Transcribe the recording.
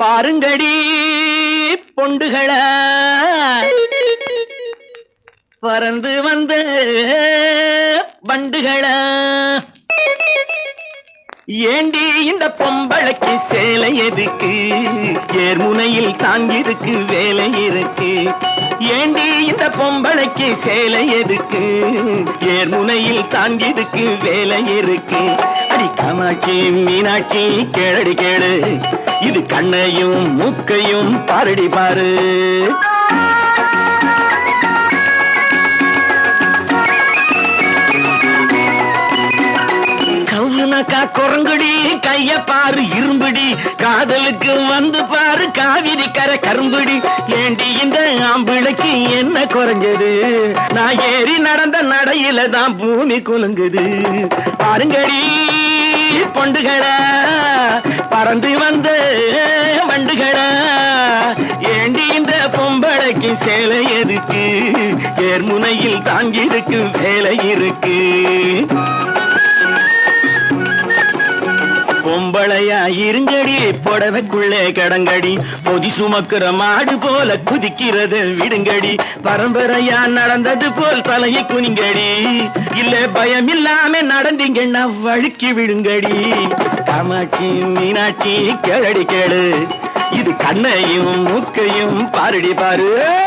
பாருங்கடி பொண்டுகள. பறந்து வந்த பண்டுகள ஏண்டி இந்த பொம்பளைக்கு சேலை எதுக்கு? ஏர்முனையில் தாங்கிருக்கு வேலை இருக்கு. ஏண்டி இந்த பொம்பளைக்கு சேலை எதுக்கு? ஏர்முனையில் தாங்கிருக்கு வேலை இருக்கு. அடி காமாட்சி மீனாட்சி கேளடி கேளு. இது கண்ணையும் மூக்கையும் பாரடி பாரு. கவுனக்கா குரங்குடி கைய பாரு இரும்புடி. காதலுக்கு வந்து பாரு காவிரி கரை கரும்புடி. ஏண்டி இந்த ஆம்பிளைக்கு என்ன குறைஞ்சது? நான் ஏறி நடந்த நடையில தான் பூமி குலுங்குது. பாருங்கடி. பொண்டுகளா பறந்து வந்த வண்டுகளா. ஏண்டி இந்த பொம்பளைக்கு சேலை எதுக்கு? ஏர்முனையில் தாங்கிருக்கு வேலை இருக்கு. பொம்பளையா இருங்கடி புடவைக்குள்ளே கடங்கடி பொதி சுமக்கிற மாடு போல குதிக்கிறது விடுங்கடி. பரம்பரையா நடந்தது போல் தலையை குனிங்கடி. இல்ல பயம் இல்லாம நடந்தீங்கன்னா வழுக்கி விடுங்கடி. காமாட்சி மீனாட்சி கேளடி கேளு. இது கண்ணையும் மூக்கையும் பாருடி பாரு.